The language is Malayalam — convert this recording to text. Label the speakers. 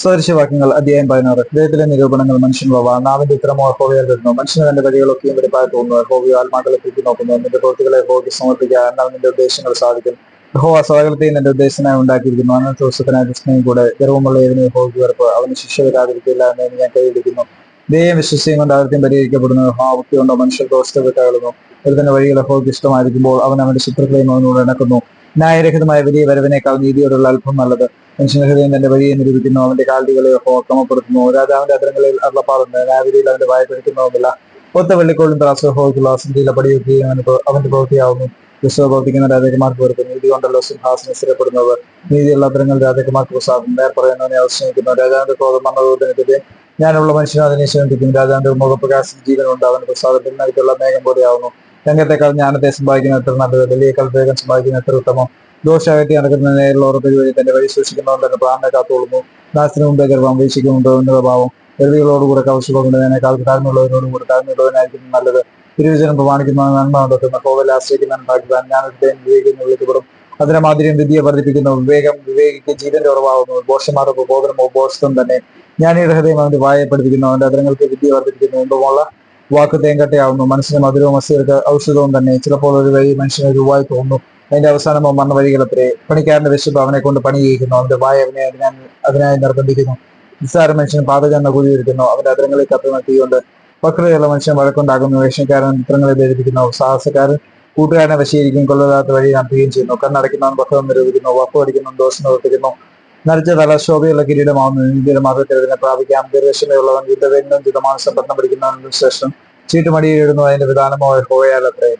Speaker 1: സദൃശവാക്യങ്ങൾ അധ്യായം പതിനാറ്. ദൈവത്തിലെ നിരൂപണങ്ങൾ മനുഷ്യൻ വവ നാവിന്റെ ഇത്രമോ ഹോവയാൽ വരുന്നു മനുഷ്യന് തന്റെ വഴികളൊക്കെയും വെടിപ്പായി തോന്നുന്നു ഹോവിയോ ആത്മാക്കളെ തിരിച്ചു നോക്കുന്നു. നിന്റെ പ്രവൃത്തികളെ ഹോവിക്ക് സമർപ്പിക്കുക. എന്നാൽ നിന്റെ ഉദ്ദേശങ്ങൾ സാധിക്കും. ഹോ അസകലത്തെയും നിന്റെ ഉദ്ദേശത്തിനായി ഉണ്ടാക്കിയിരിക്കുന്നു. അന്നത്തെ ദിവസത്തിനായി കൃഷ്ണയും കൂടെ ഗർവമുള്ള ഏതിനെ ഹോവിക്ക് വെറുപ്പ് അവന് ശിക്ഷ വരാതിരിക്കില്ല എന്ന് ഞാൻ കൈയിടിക്കുന്നു ദൈവം വിശ്വസിയും കൊണ്ട് ആദ്യം പരിഹരിക്കപ്പെടുന്നു. ഹാവക്തി കൊണ്ടോ മനുഷ്യർ ദോഷത്തെ വിട്ടകളുന്നു ഒരുതന്റെ വഴികളെ ഹോവിക്ക് ഇഷ്ടമായിരിക്കുമ്പോൾ അവൻ അവന്റെ ശത്രുക്കളെയും അവനോട് ഇണക്കുന്നു ന്യായരഹിതമായ വലിയ വരവിനേക്കാൾ നീതിയോടുള്ള അല്പം നല്ലത്. മനുഷ്യന്റെ ഹൃദയം തന്റെ വഴിയെ നിരൂപിക്കുന്നു അവന്റെ കാൽഡികളെ ക്രമപ്പെടുത്തുന്നു. രാജാവിന്റെ അതിരങ്ങളിൽ അരുളപ്പാടുണ്ട്. രാവിലെയിൽ അവന്റെ വായ പിടിക്കുന്നതുമില്ല ഒത്ത വെള്ളിക്കോളും ത്രാസ് ഹോക്കുള്ള അസന്ധിയിലെ പടിയൊക്കെയും അവന് പ്ര- അവന്റെ പ്രവൃത്തിയാവുന്നു. ക്രിസ്തു പ്രവർത്തിക്കുന്ന രാജകുമാർക്ക് വെറുപ്പ് നീതി കൊണ്ടല്ലോ സിംഹാസനം സ്ഥിരപ്പെടുന്നവർ. നീതിയുള്ള അത്തരങ്ങൾ രാജകുമാർക്ക് പ്രസാദം. നേർ പറയുന്നവനെ അവസാനിക്കുന്നു രാജാവിന്റെ ക്രോധം മന്നതോധനത്തിന്റെ ഞാനുള്ള മനുഷ്യനും അതിനെ ശ്രമിപ്പിക്കും രാജാവിന്റെ മുഖപ്രകാശം ജീവനുണ്ട് അവന്റെ പ്രസാദത്തിൽ നൽകിയുള്ള മേഘം പോലെയാവുന്നു. രംഗത്തെക്കാൾ ജ്ഞാനത്തെ സമ്പാദിക്കുന്ന എത്ര നല്ലത്. വലിയേക്കാൾ വേഗം സമ്പാദിക്കുന്ന എത്ര ഉത്തമം. ദോഷാകറ്റി നടക്കുന്ന നേരിലുള്ള വഴി തന്റെ വഴി സൂക്ഷിക്കുന്നവൻ തന്നെ പ്രാണനെ കാത്തോളുന്നു ദാസിന് മുമ്പേ ഗർഭം വീക്ഷിക്കുന്നുണ്ട്. ഉന്നതഭാവം ഗർഭികളോടുകൂടെ കൗശലപ്പെടുന്നതിനേക്കാൾ താഴ്ന്നുള്ളവരോടുകൂടെ താഴ്ന്നുള്ളവനായിരിക്കും നല്ലത്. തിരുവചനം പ്രമാണിക്കുന്ന നന്മ നടത്തുന്ന കോവൽ ആശ്രയിക്കുന്ന ഭാഗ്യവാൻ ഞാൻ ഹൃദയം വിവേകിന്ന് വിളിക്കപ്പെടും. അതിനെ മാതിരിയും വിദ്യ വർദ്ധിപ്പിക്കുന്ന വിവേകം വിവേകിക്ക് ജീവന്റെ ഉറവാകുന്നു. ബോഷന്മാരുടെ പ്രബോധനമോ ബോഷത്വം തന്നെ. ജ്ഞാനിയുടെ ഹൃദയം അവന്റെ വായെ പഠിപ്പിക്കുന്നു. അവന്റെ അതിരങ്ങൾക്ക് വിദ്യ വർദ്ധിപ്പിക്കുന്നു. മുമ്പുമുള്ള വാക്ക് തേങ്കട്ടയാവുന്നു മനസ്സിന് മധുരവും മസ്തികൾക്ക് ഔഷധവും തന്നെ. ചിലപ്പോൾ ഒരു വഴി മനുഷ്യന് രൂപമായി തോന്നുന്നു അതിന്റെ അവസാനമോ മണ്ണ വഴികളത്രേ പണിക്കാരന്റെ വിശപ്പ് അവനെ കൊണ്ട് പണി ചെയ്യിക്കുന്നു അവന്റെ വായ അവനെ അതിനായി നിർബന്ധിക്കുന്നു. നിസ്സാര മനുഷ്യൻ കുഴി ഒരുക്കുന്നു. അവന്റെ അതിരങ്ങളിൽ കത്ത് തീയുണ്ട് വക്രതയുള്ള മനുഷ്യൻ വഴക്കുണ്ടാകുന്നു വേഷക്കാരൻ ചിത്രങ്ങളെ ധരിപ്പിക്കുന്നു സാഹസക്കാരൻ കൂട്ടുകാരനെ വശീകരിക്കും കൊള്ളരാത്ത വഴി നടത്തുകയും ചെയ്യുന്നു. കണ്ണടയ്ക്കുന്നവൻ വക്രം നിരൂപിക്കുന്നു വപ്പ് അടിക്കുന്നു ദോഷം നിവർത്തിക്കുന്നു. നരച്ച തല ശോഭയുള്ള കിരീടമാവുന്നു. ഇന്ത്യയുടെ മാർഗത്തിൽ പ്രാപിക്കാം. ദീർഘക്ഷമയുള്ളവൻ യുദ്ധവേഗം യുദ്ധമാനസം പത്നം പിടിക്കുന്നവനും ശ്രേഷ്ഠം ചീട്ടുമടിയിലിടുന്നു. അതിന്റെ വിധാനമോ ഹോയാലത്രേ